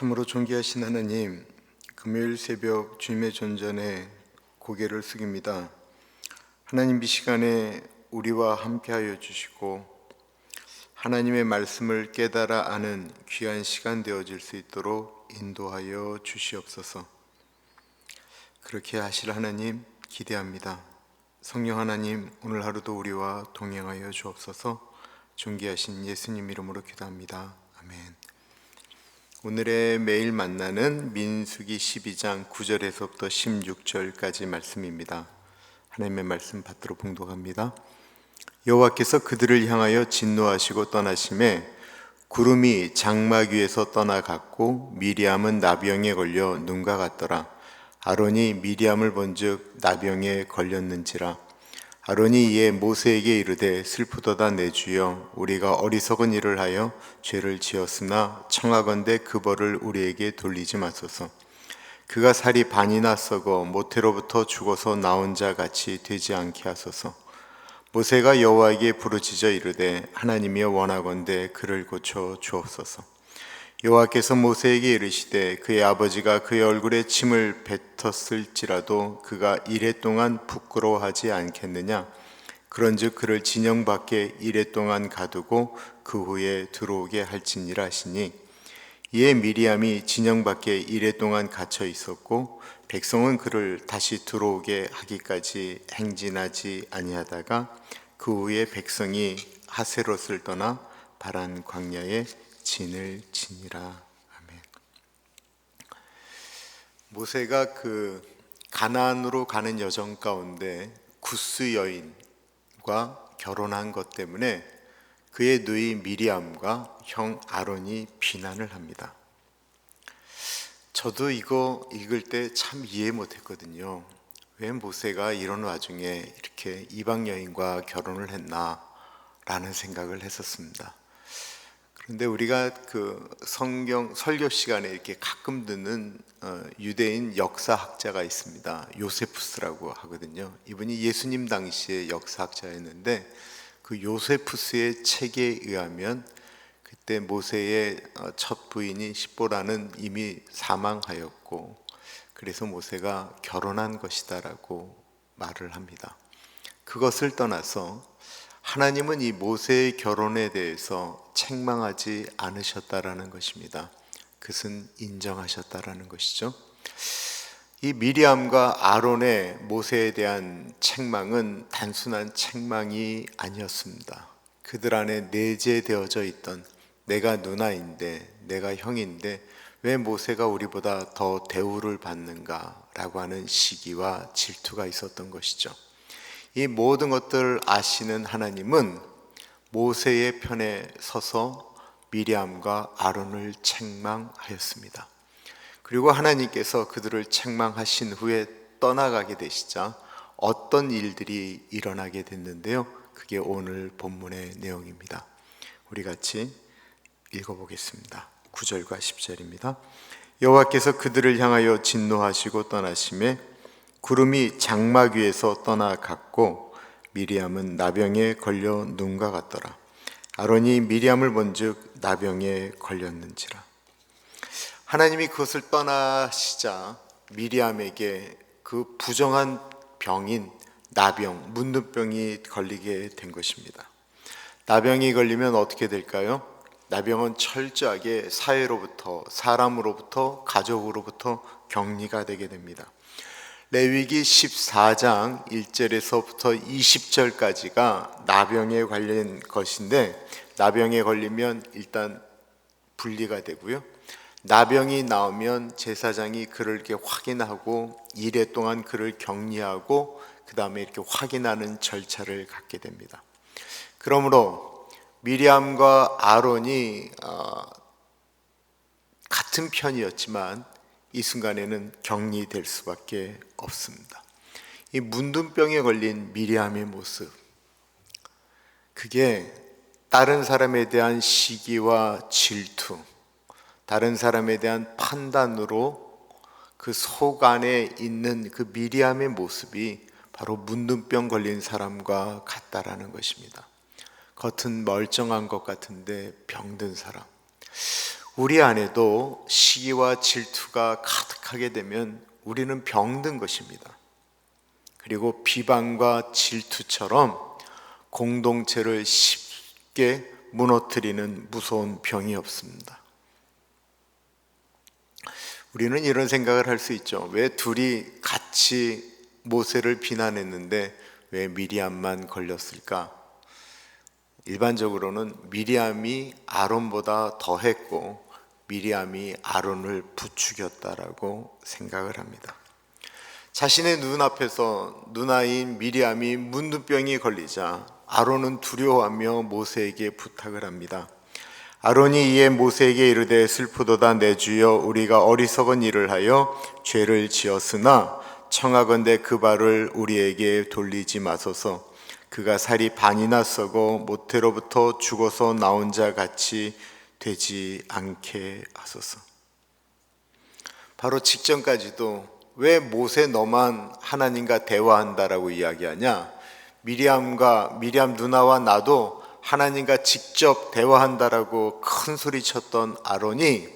참으로 존귀하신 하나님, 금요일 새벽 주님의 전전에 고개를 숙입니다. 하나님 이 시간에 우리와 함께하여 주시고 하나님의 말씀을 깨달아 아는 귀한 시간 되어질 수 있도록 인도하여 주시옵소서. 그렇게 하실 하나님 기대합니다. 성령 하나님 오늘 하루도 우리와 동행하여 주옵소서. 존귀하신 예수님 이름으로 기도합니다. 아멘. 오늘의 매일 만나는 민수기 12장 9절에서부터 16절까지 말씀입니다. 하나님의 말씀 받들어 봉독합니다. 여호와께서 그들을 향하여 진노하시고 떠나심에 구름이 장막 위에서 떠나갔고 미리암은 나병에 걸려 눈과 같더라. 아론이 미리암을 본즉 나병에 걸렸는지라. 아론이 이에 모세에게 이르되 슬프도다 내 주여 우리가 어리석은 일을 하여 죄를 지었으나 청하건대 그 벌을 우리에게 돌리지 마소서. 그가 살이 반이나 썩어 모태로부터 죽어서 나온 자 같이 되지 않게 하소서. 모세가 여호와에게 부르짖어 이르되 하나님이여 원하건대 그를 고쳐 주옵소서 여호와께서 모세에게 이르시되 그의 아버지가 그의 얼굴에 침을 뱉었을지라도 그가 이래 동안 부끄러워하지 않겠느냐? 그런즉 그를 진영 밖에 이래 동안 가두고 그 후에 들어오게 할지니라 하시니. 이에 미리암이 진영 밖에 이래 동안 갇혀 있었고 백성은 그를 다시 들어오게 하기까지 행진하지 아니하다가 그 후에 백성이 하세롯을 떠나 바란 광야에 진을 지니라 아멘. 모세가 그 가나안으로 가는 여정 가운데 구스 여인과 결혼한 것 때문에 그의 누이 미리암과 형 아론이 비난을 합니다. 저도 이거 읽을 때 참 이해 못했거든요. 왜 모세가 이런 와중에 이렇게 이방 여인과 결혼을 했나라는 생각을 했었습니다. 근데 우리가 그 성경 설교 시간에 이렇게 가끔 듣는 어, 유대인 역사학자가 있습니다. 요세푸스라고 하거든요. 이분이 예수님 당시의 역사학자였는데 그 요세푸스의 책에 의하면 그때 모세의 어, 첫 부인이 십보라는 이미 사망하였고 그래서 모세가 결혼한 것이다라고 말을 합니다. 그것을 떠나서 하나님은 이 모세의 결혼에 대해서 책망하지 않으셨다라는 것입니다. 그것은 인정하셨다라는 것이죠. 이 미리암과 아론의 모세에 대한 책망은 단순한 책망이 아니었습니다. 그들 안에 내재되어져 있던 내가 누나인데 내가 형인데 왜 모세가 우리보다 더 대우를 받는가라고 하는 시기와 질투가 있었던 것이죠. 이 모든 것들을 아시는 하나님은 모세의 편에 서서 미리암과 아론을 책망하였습니다. 그리고 하나님께서 그들을 책망하신 후에 떠나가게 되시자 어떤 일들이 일어나게 됐는데요. 그게 오늘 본문의 내용입니다. 우리 같이 읽어보겠습니다. 9절과 10절입니다. 여호와께서 그들을 향하여 진노하시고 떠나심에 구름이 장막 위에서 떠나갔고 미리암은 나병에 걸려 눈과 같더라. 아론이 미리암을 본즉 나병에 걸렸는지라. 하나님이 그것을 떠나시자 미리암에게 그 부정한 병인 나병, 문둥병이 걸리게 된 것입니다. 나병이 걸리면 어떻게 될까요? 나병은 철저하게 사회로부터, 사람으로부터, 가족으로부터 격리가 되게 됩니다. 레위기 14장 1절에서부터 20절까지가 나병에 관련 것인데 나병에 걸리면 일단 분리가 되고요. 나병이 나오면 제사장이 그를 이렇게 확인하고 이래 동안 그를 격리하고 그 다음에 이렇게 확인하는 절차를 갖게 됩니다. 그러므로 미리암과 아론이 어, 같은 편이었지만 이 순간에는 격리될 수밖에 없습니다. 이 문둥병에 걸린 미리암의 모습, 그게 다른 사람에 대한 시기와 질투, 다른 사람에 대한 판단으로 그 속 안에 있는 그 미리암의 모습이 바로 문둥병 걸린 사람과 같다라는 것입니다. 겉은 멀쩡한 것 같은데 병든 사람. 우리 안에도 시기와 질투가 가득하게 되면 우리는 병든 것입니다. 그리고 비방과 질투처럼 공동체를 쉽게 무너뜨리는 무서운 병이 없습니다. 우리는 이런 생각을 할 수 있죠. 왜 둘이 같이 모세를 비난했는데 왜 미리암만 걸렸을까? 일반적으로는 미리암이 아론보다 더했고 미리암이 아론을 부추겼다라고 생각을 합니다. 자신의 눈앞에서 누나인 미리암이 문두병이 걸리자 아론은 두려워하며 모세에게 부탁을 합니다. 아론이 이에 모세에게 이르되 슬프도다 내 주여 우리가 어리석은 일을 하여 죄를 지었으나 청하건대 그 발을 우리에게 돌리지 마소서 그가 살이 반이나 썩어 모태로부터 죽어서 나온 자 같이 되지 않게 하소서. 바로 직전까지도 왜 모세 너만 하나님과 대화한다라고 이야기하냐? 미리암과 미리암 누나와 나도 하나님과 직접 대화한다라고 큰 소리 쳤던 아론이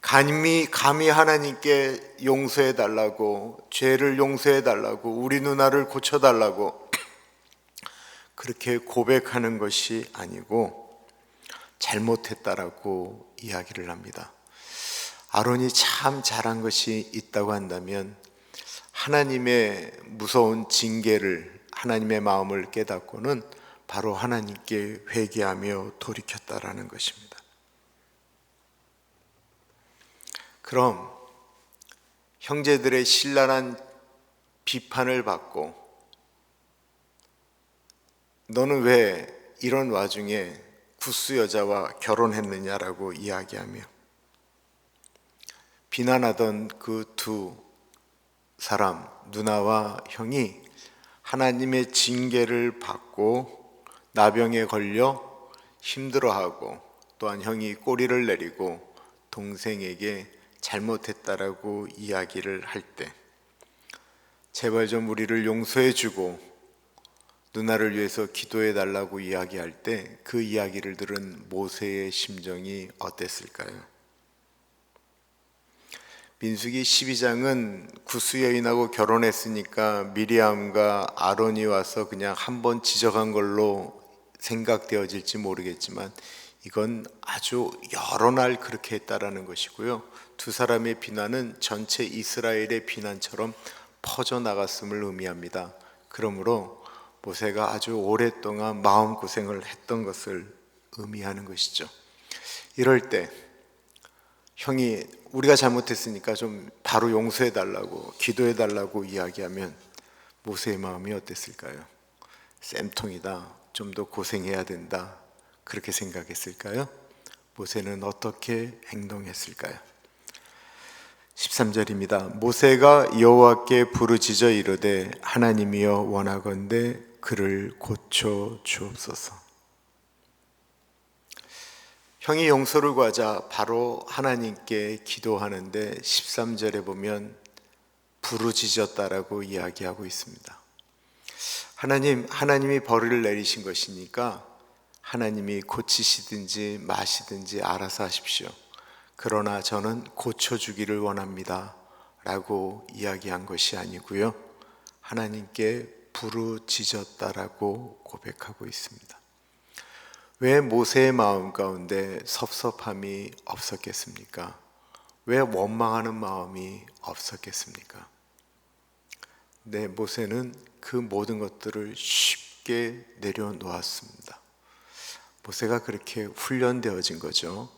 감히 감히 하나님께 용서해 달라고 죄를 용서해 달라고 우리 누나를 고쳐 달라고 그렇게 고백하는 것이 아니고 잘못했다라고 이야기를 합니다. 아론이 참 잘한 것이 있다고 한다면 하나님의 무서운 징계를 하나님의 마음을 깨닫고는 바로 하나님께 회개하며 돌이켰다라는 것입니다. 그럼 형제들의 신랄한 비판을 받고 너는 왜 이런 와중에 구스 여자와 결혼했느냐라고 이야기하며 비난하던 그 두 사람 누나와 형이 하나님의 징계를 받고 나병에 걸려 힘들어하고 또한 형이 꼬리를 내리고 동생에게 잘못했다라고 이야기를 할 때 제발 좀 우리를 용서해 주고 누나를 위해서 기도해 달라고 이야기할 때 그 이야기를 들은 모세의 심정이 어땠을까요? 민수기 12장은 구스 여인하고 결혼했으니까 미리암과 아론이 와서 그냥 한 번 지적한 걸로 생각되어질지 모르겠지만 이건 아주 여러 날 그렇게 했다라는 것이고요. 두 사람의 비난은 전체 이스라엘의 비난처럼 퍼져 나갔음을 의미합니다. 그러므로 모세가 아주 오랫동안 마음 고생을 했던 것을 의미하는 것이죠. 이럴 때 형이 우리가 잘못했으니까 좀 바로 용서해 달라고 기도해 달라고 이야기하면 모세의 마음이 어땠을까요? 쌤통이다. 좀 더 고생해야 된다. 그렇게 생각했을까요? 모세는 어떻게 행동했을까요? 13절입니다. 모세가 여호와께 부르짖어 이르되 하나님이여 원하건대 그를 고쳐 주옵소서. 형이 용서를 구하자 바로 하나님께 기도하는데 13절에 보면 부르짖었다라고 이야기하고 있습니다. 하나님, 하나님이 벌을 내리신 것이니까 하나님이 고치시든지 마시든지 알아서 하십시오. 그러나 저는 고쳐주기를 원합니다. 라고 이야기한 것이 아니고요. 하나님께 부르짖었다라고 고백하고 있습니다. 왜 모세의 마음 가운데 섭섭함이 없었겠습니까? 왜 원망하는 마음이 없었겠습니까? 네, 모세는 그 모든 것들을 쉽게 내려놓았습니다. 모세가 그렇게 훈련되어진 거죠.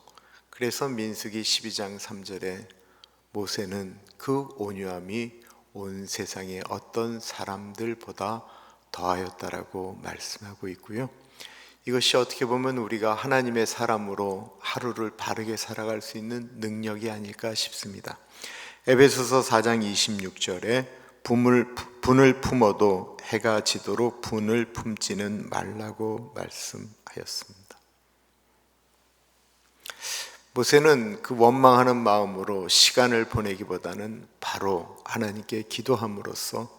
그래서 민수기 12장 3절에 모세는 그 온유함이 온 세상의 어떤 사람들보다 더하였다라고 말씀하고 있고요. 이것이 어떻게 보면 우리가 하나님의 사람으로 하루를 바르게 살아갈 수 있는 능력이 아닐까 싶습니다. 에베소서 4장 26절에 분을, 분을 품어도 해가 지도록 분을 품지는 말라고 말씀하였습니다. 모세는 그 원망하는 마음으로 시간을 보내기보다는 바로 하나님께 기도함으로써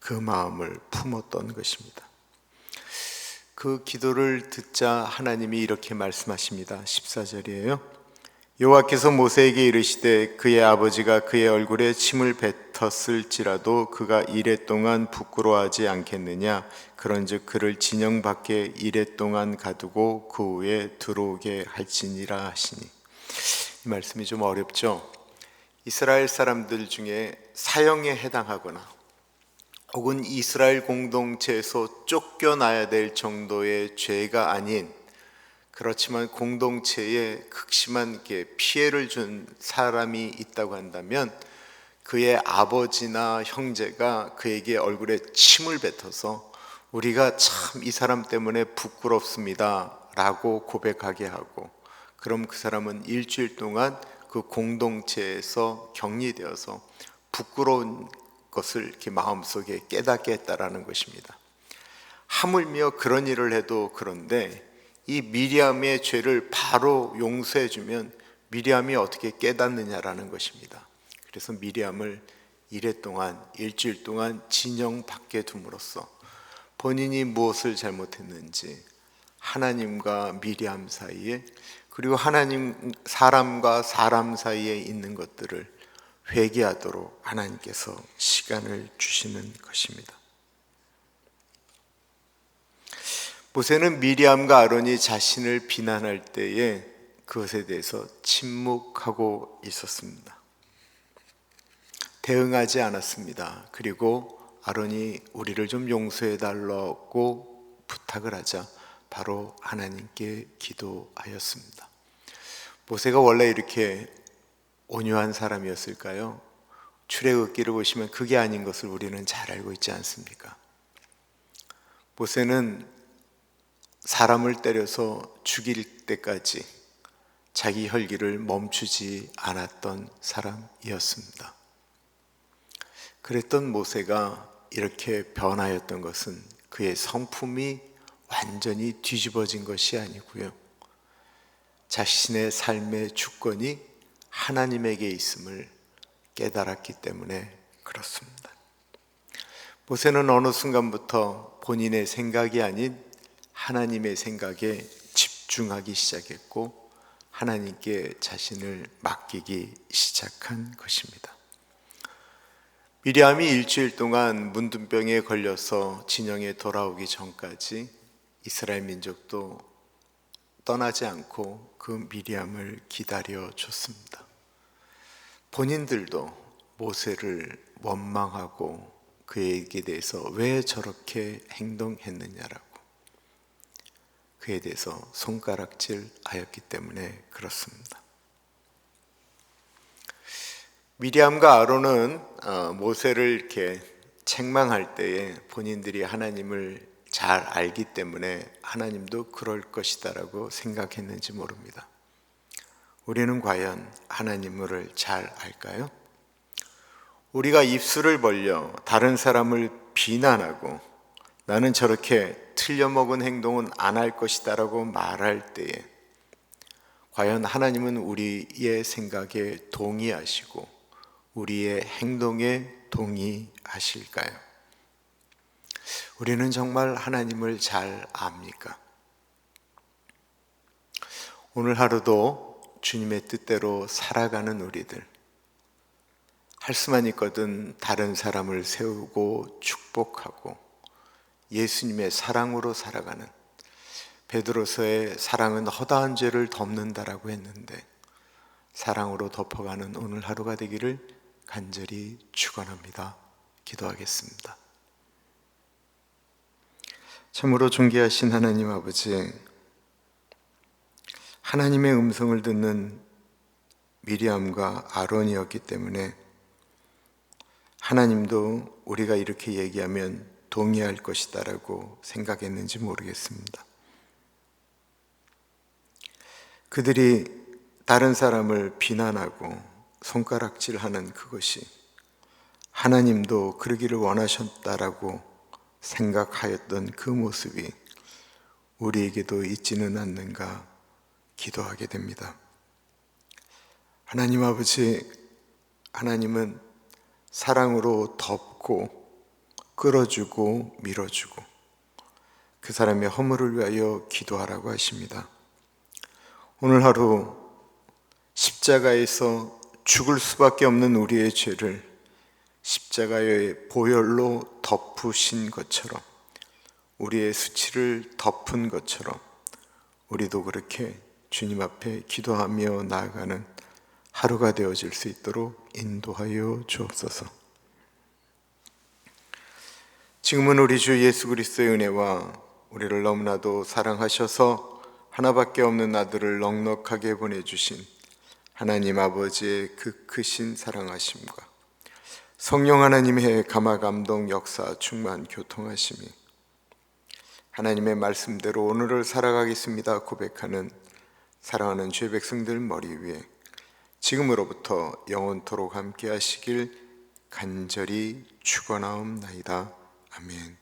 그 마음을 품었던 것입니다. 그 기도를 듣자 하나님이 이렇게 말씀하십니다. 14절이에요. 여호와께서 모세에게 이르시되 그의 아버지가 그의 얼굴에 침을 뱉 었을지라도 그가 이래 동안 부끄러워하지 않겠느냐 그런즉 그를 진영 밖에 이래 동안 가두고 그 후에 들어오게 할지니라 하시니 이 말씀이 좀 어렵죠. 이스라엘 사람들 중에 사형에 해당하거나 혹은 이스라엘 공동체에서 쫓겨나야 될 정도의 죄가 아닌 그렇지만 공동체에 극심한 게 피해를 준 사람이 있다고 한다면 그의 아버지나 형제가 그에게 얼굴에 침을 뱉어서 우리가 참 이 사람 때문에 부끄럽습니다 라고 고백하게 하고 그럼 그 사람은 일주일 동안 그 공동체에서 격리되어서 부끄러운 것을 이렇게 마음속에 깨닫게 했다라는 것입니다. 하물며 그런 일을 해도 그런데 이 미리암의 죄를 바로 용서해 주면 미리암이 어떻게 깨닫느냐라는 것입니다. 그래서 미리암을 이래 동안 일주일 동안 진영 밖에 둠으로써 본인이 무엇을 잘못했는지 하나님과 미리암 사이에 그리고 하나님 사람과 사람 사이에 있는 것들을 회개하도록 하나님께서 시간을 주시는 것입니다. 모세는 미리암과 아론이 자신을 비난할 때에 그것에 대해서 침묵하고 있었습니다. 대응하지 않았습니다. 그리고 아론이 우리를 좀 용서해 달라고 부탁을 하자 바로 하나님께 기도하였습니다. 모세가 원래 이렇게 온유한 사람이었을까요? 출애굽기를 보시면 그게 아닌 것을 우리는 잘 알고 있지 않습니까? 모세는 사람을 때려서 죽일 때까지 자기 혈기를 멈추지 않았던 사람이었습니다. 그랬던 모세가 이렇게 변하였던 것은 그의 성품이 완전히 뒤집어진 것이 아니고요. 자신의 삶의 주권이 하나님에게 있음을 깨달았기 때문에 그렇습니다. 모세는 어느 순간부터 본인의 생각이 아닌 하나님의 생각에 집중하기 시작했고 하나님께 자신을 맡기기 시작한 것입니다. 미리암이 일주일 동안 문둥병에 걸려서 진영에 돌아오기 전까지 이스라엘 민족도 떠나지 않고 그 미리암을 기다려 줬습니다. 본인들도 모세를 원망하고 그에게 대해서 왜 저렇게 행동했느냐라고 그에 대해서 손가락질 하였기 때문에 그렇습니다. 미리암과 아론은 어, 모세를 이렇게 책망할 때에 본인들이 하나님을 잘 알기 때문에 하나님도 그럴 것이다라고 생각했는지 모릅니다. 우리는 과연 하나님을 잘 알까요? 우리가 입술을 벌려 다른 사람을 비난하고 나는 저렇게 틀려먹은 행동은 안 할 것이다라고 말할 때에 과연 하나님은 우리의 생각에 동의하시고 우리의 행동에 동의하실까요? 우리는 정말 하나님을 잘 압니까? 오늘 하루도 주님의 뜻대로 살아가는 우리들 할 수만 있거든 다른 사람을 세우고 축복하고 예수님의 사랑으로 살아가는 베드로서의 사랑은 허다한 죄를 덮는다라고 했는데 사랑으로 덮어가는 오늘 하루가 되기를 간절히 축원합니다. 기도하겠습니다. 참으로 존귀하신 하나님 아버지 하나님의 음성을 듣는 미리암과 아론이었기 때문에 하나님도 우리가 이렇게 얘기하면 동의할 것이다라고 생각했는지 모르겠습니다. 그들이 다른 사람을 비난하고 손가락질 하는 그것이 하나님도 그러기를 원하셨다라고 생각하였던 그 모습이 우리에게도 있지는 않는가 기도하게 됩니다. 하나님 아버지, 하나님은 사랑으로 덮고 끌어주고 밀어주고 그 사람의 허물을 위하여 기도하라고 하십니다. 오늘 하루 십자가에서 죽을 수밖에 없는 우리의 죄를 십자가의 보혈로 덮으신 것처럼 우리의 수치를 덮은 것처럼 우리도 그렇게 주님 앞에 기도하며 나아가는 하루가 되어질 수 있도록 인도하여 주옵소서. 지금은 우리 주 예수 그리스도의 은혜와 우리를 너무나도 사랑하셔서 하나밖에 없는 아들을 넉넉하게 보내주신 하나님 아버지의 그 크신 사랑하심과 성령 하나님의 감화 감동 역사 충만 교통하심이 하나님의 말씀대로 오늘을 살아가겠습니다 고백하는 사랑하는 죄 백성들 머리 위에 지금으로부터 영원토록 함께 하시길 간절히 축원하옵나이다. 아멘.